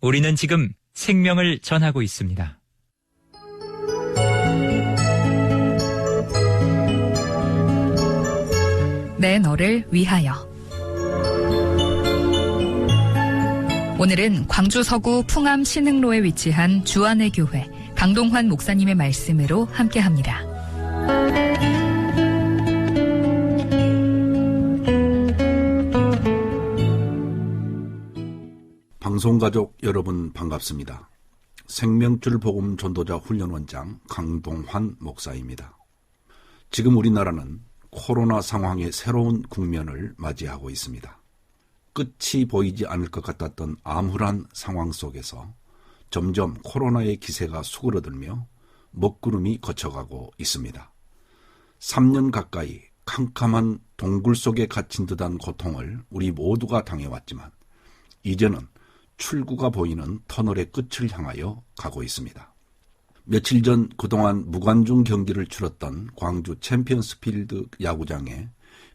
우리는 지금 생명을 전하고 있습니다. 내 너를 위하여. 오늘은 광주 서구 풍암 신흥로에 위치한 주안의 교회 강동환 목사님의 말씀으로 함께 합니다. 방송가족 여러분 반갑습니다. 생명줄 복음 전도자 훈련원장 강동환 목사입니다. 지금 우리나라는 코로나 상황의 새로운 국면을 맞이하고 있습니다. 끝이 보이지 않을 것 같았던 암울한 상황 속에서 점점 코로나의 기세가 수그러들며 먹구름이 거쳐가고 있습니다. 3년 가까이 캄캄한 동굴 속에 갇힌 듯한 고통을 우리 모두가 당해왔지만 이제는 출구가 보이는 터널의 끝을 향하여 가고 있습니다. 며칠 전 그동안 무관중 경기를 치렀던 광주 챔피언스필드 야구장에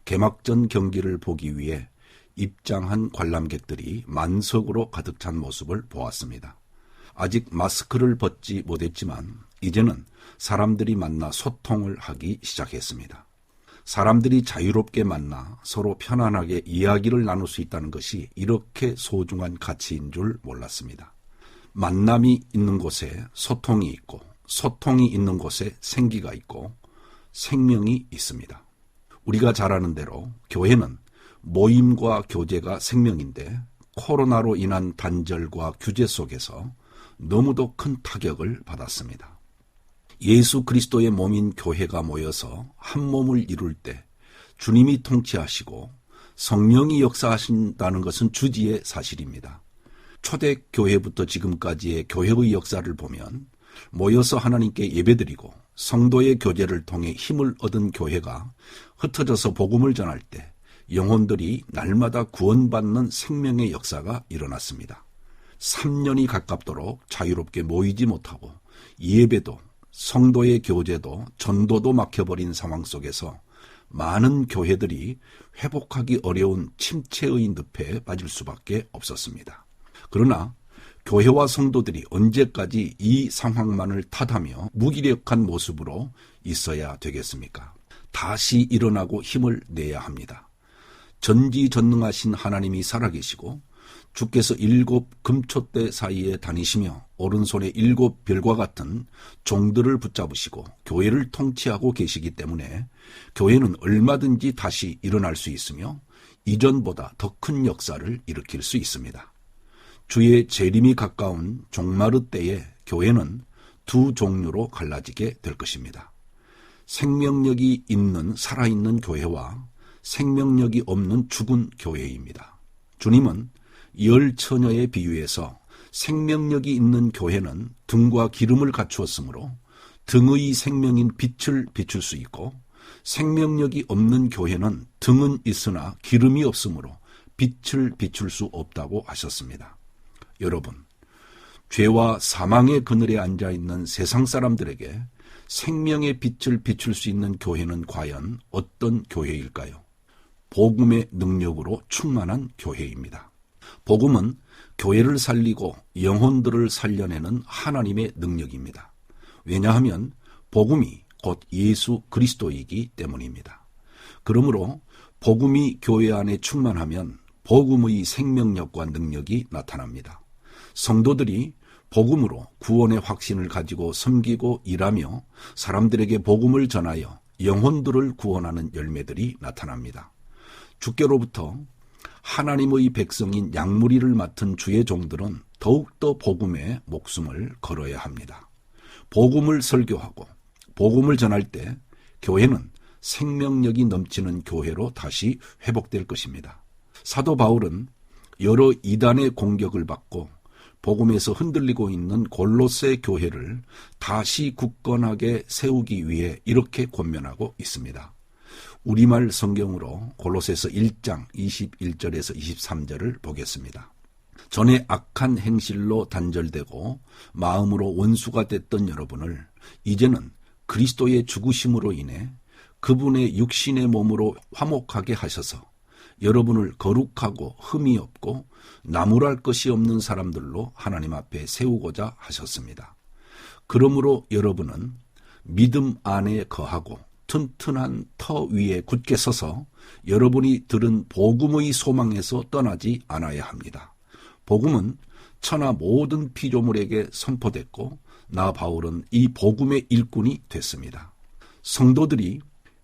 개막전 경기를 보기 위해 입장한 관람객들이 만석으로 가득 찬 모습을 보았습니다. 아직 마스크를 벗지 못했지만 이제는 사람들이 만나 소통을 하기 시작했습니다. 사람들이 자유롭게 만나 서로 편안하게 이야기를 나눌 수 있다는 것이 이렇게 소중한 가치인 줄 몰랐습니다. 만남이 있는 곳에 소통이 있고, 소통이 있는 곳에 생기가 있고, 생명이 있습니다. 우리가 잘 아는 대로 교회는 모임과 교제가 생명인데 코로나로 인한 단절과 규제 속에서 너무도 큰 타격을 받았습니다. 예수 그리스도의 몸인 교회가 모여서 한 몸을 이룰 때 주님이 통치하시고 성령이 역사하신다는 것은 주지의 사실입니다. 초대 교회부터 지금까지의 교회의 역사를 보면 모여서 하나님께 예배드리고 성도의 교제를 통해 힘을 얻은 교회가 흩어져서 복음을 전할 때 영혼들이 날마다 구원받는 생명의 역사가 일어났습니다. 3년이 가깝도록 자유롭게 모이지 못하고 예배도 성도의 교제도 전도도 막혀버린 상황 속에서 많은 교회들이 회복하기 어려운 침체의 늪에 빠질 수밖에 없었습니다. 그러나 교회와 성도들이 언제까지 이 상황만을 탓하며 무기력한 모습으로 있어야 되겠습니까? 다시 일어나고 힘을 내야 합니다. 전지전능하신 하나님이 살아계시고 주께서 일곱 금초대 사이에 다니시며 오른손에 일곱 별과 같은 종들을 붙잡으시고 교회를 통치하고 계시기 때문에 교회는 얼마든지 다시 일어날 수 있으며 이전보다 더 큰 역사를 일으킬 수 있습니다. 주의 재림이 가까운 종마르 때에 교회는 두 종류로 갈라지게 될 것입니다. 생명력이 있는 살아있는 교회와 생명력이 없는 죽은 교회입니다. 주님은 열 처녀에 비유해서 생명력이 있는 교회는 등과 기름을 갖추었으므로 등의 생명인 빛을 비출 수 있고 생명력이 없는 교회는 등은 있으나 기름이 없으므로 빛을 비출 수 없다고 하셨습니다. 여러분, 죄와 사망의 그늘에 앉아 있는 세상 사람들에게 생명의 빛을 비출 수 있는 교회는 과연 어떤 교회일까요? 복음의 능력으로 충만한 교회입니다. 복음은 교회를 살리고 영혼들을 살려내는 하나님의 능력입니다. 왜냐하면 복음이 곧 예수 그리스도이기 때문입니다. 그러므로 복음이 교회 안에 충만하면 복음의 생명력과 능력이 나타납니다. 성도들이 복음으로 구원의 확신을 가지고 섬기고 일하며 사람들에게 복음을 전하여 영혼들을 구원하는 열매들이 나타납니다. 주께로부터 하나님의 백성인 양무리를 맡은 주의 종들은 더욱더 복음에 목숨을 걸어야 합니다. 복음을 설교하고 복음을 전할 때 교회는 생명력이 넘치는 교회로 다시 회복될 것입니다. 사도 바울은 여러 이단의 공격을 받고 복음에서 흔들리고 있는 골로새 교회를 다시 굳건하게 세우기 위해 이렇게 권면하고 있습니다. 우리말 성경으로 골로새서 1장 21절에서 23절을 보겠습니다. 전에 악한 행실로 단절되고 마음으로 원수가 됐던 여러분을 이제는 그리스도의 죽으심으로 인해 그분의 육신의 몸으로 화목하게 하셔서 여러분을 거룩하고 흠이 없고 나무랄 것이 없는 사람들로 하나님 앞에 세우고자 하셨습니다. 그러므로 여러분은 믿음 안에 거하고 튼튼한 터 위에 굳게 서서 여러분이 들은 복음의 소망에서 떠나지 않아야 합니다. 복음은 천하 모든 피조물에게 선포됐고 나 바울은 이 복음의 일꾼이 됐습니다. 성도들이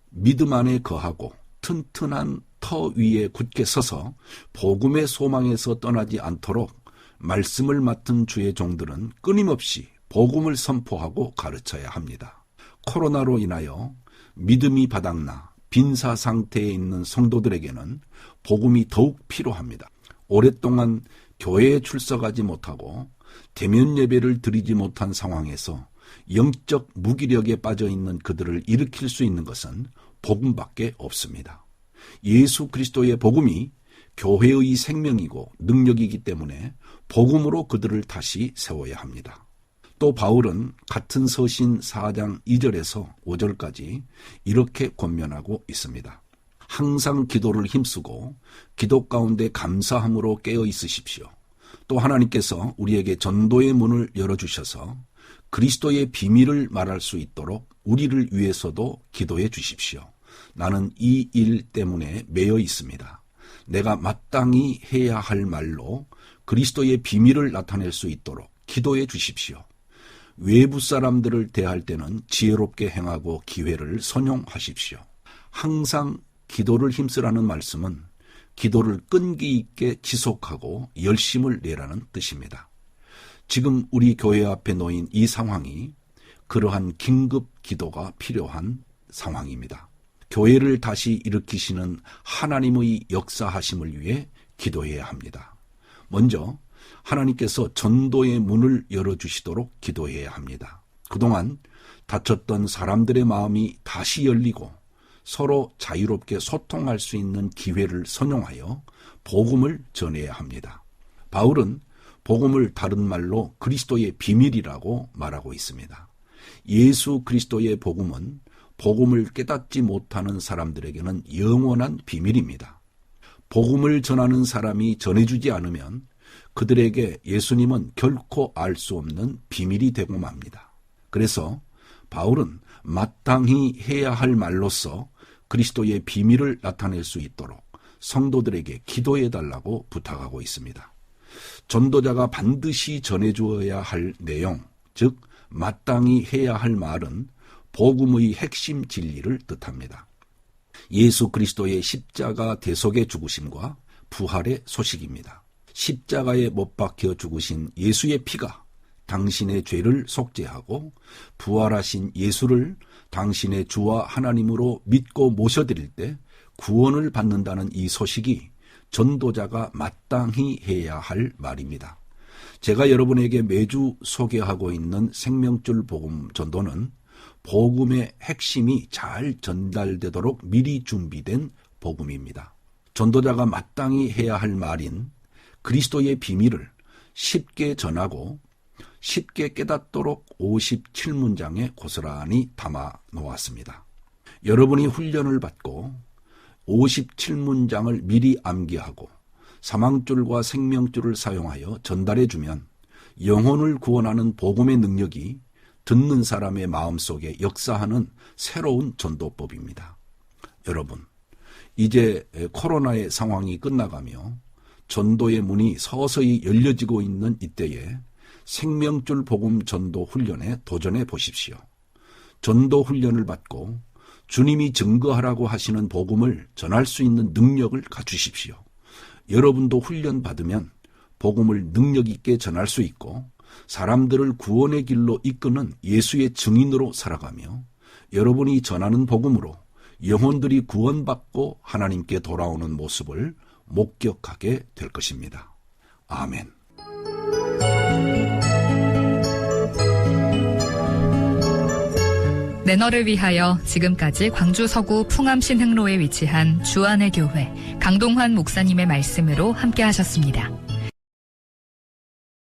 믿음 안에 거하고 튼튼한 터 위에 굳게 서서 복음의 소망에서 떠나지 않도록 말씀을 맡은 주의 종들은 끊임없이 복음을 선포하고 가르쳐야 합니다. 코로나로 인하여 믿음이 바닥나 빈사 상태에 있는 성도들에게는 복음이 더욱 필요합니다. 오랫동안 교회에 출석하지 못하고 대면 예배를 드리지 못한 상황에서 영적 무기력에 빠져 있는 그들을 일으킬 수 있는 것은 복음밖에 없습니다. 예수 그리스도의 복음이 교회의 생명이고 능력이기 때문에 복음으로 그들을 다시 세워야 합니다. 또 바울은 같은 서신 4장 2절에서 5절까지 이렇게 권면하고 있습니다. 항상 기도를 힘쓰고 기도 가운데 감사함으로 깨어 있으십시오. 또 하나님께서 우리에게 전도의 문을 열어주셔서 그리스도의 비밀을 말할 수 있도록 우리를 위해서도 기도해 주십시오. 나는 이 일 때문에 매여 있습니다. 내가 마땅히 해야 할 말로 그리스도의 비밀을 나타낼 수 있도록 기도해 주십시오. 외부 사람들을 대할 때는 지혜롭게 행하고 기회를 선용하십시오. 항상 기도를 힘쓰라는 말씀은 기도를 끈기 있게 지속하고 열심을 내라는 뜻입니다. 지금 우리 교회 앞에 놓인 이 상황이 그러한 긴급 기도가 필요한 상황입니다. 교회를 다시 일으키시는 하나님의 역사하심을 위해 기도해야 합니다. 먼저 하나님께서 전도의 문을 열어주시도록 기도해야 합니다. 그동안 다쳤던 사람들의 마음이 다시 열리고 서로 자유롭게 소통할 수 있는 기회를 선용하여 복음을 전해야 합니다. 바울은 복음을 다른 말로 그리스도의 비밀이라고 말하고 있습니다. 예수 그리스도의 복음은 복음을 깨닫지 못하는 사람들에게는 영원한 비밀입니다. 복음을 전하는 사람이 전해주지 않으면 그들에게 예수님은 결코 알 수 없는 비밀이 되고 맙니다. 그래서 바울은 마땅히 해야 할 말로서 그리스도의 비밀을 나타낼 수 있도록 성도들에게 기도해 달라고 부탁하고 있습니다. 전도자가 반드시 전해주어야 할 내용, 즉 마땅히 해야 할 말은 복음의 핵심 진리를 뜻합니다. 예수 그리스도의 십자가 대속의 죽으심과 부활의 소식입니다. 십자가에 못 박혀 죽으신 예수의 피가 당신의 죄를 속죄하고 부활하신 예수를 당신의 주와 하나님으로 믿고 모셔드릴 때 구원을 받는다는 이 소식이 전도자가 마땅히 해야 할 말입니다. 제가 여러분에게 매주 소개하고 있는 생명줄 복음 전도는 복음의 핵심이 잘 전달되도록 미리 준비된 복음입니다. 전도자가 마땅히 해야 할 말인 그리스도의 비밀을 쉽게 전하고 쉽게 깨닫도록 57문장에 고스란히 담아 놓았습니다. 여러분이 훈련을 받고 57문장을 미리 암기하고 사망줄과 생명줄을 사용하여 전달해 주면 영혼을 구원하는 복음의 능력이 듣는 사람의 마음속에 역사하는 새로운 전도법입니다. 여러분, 이제 코로나의 상황이 끝나가며 전도의 문이 서서히 열려지고 있는 이때에 생명줄 복음 전도 훈련에 도전해 보십시오. 전도 훈련을 받고 주님이 증거하라고 하시는 복음을 전할 수 있는 능력을 갖추십시오. 여러분도 훈련 받으면 복음을 능력 있게 전할 수 있고 사람들을 구원의 길로 이끄는 예수의 증인으로 살아가며 여러분이 전하는 복음으로 영혼들이 구원받고 하나님께 돌아오는 모습을 목격하게 될 것입니다. 아멘. 내 너를 위하여 지금까지 광주 서구 풍암신흥로에 위치한 주안의 교회 강동환 목사님의 말씀으로 함께 하셨습니다.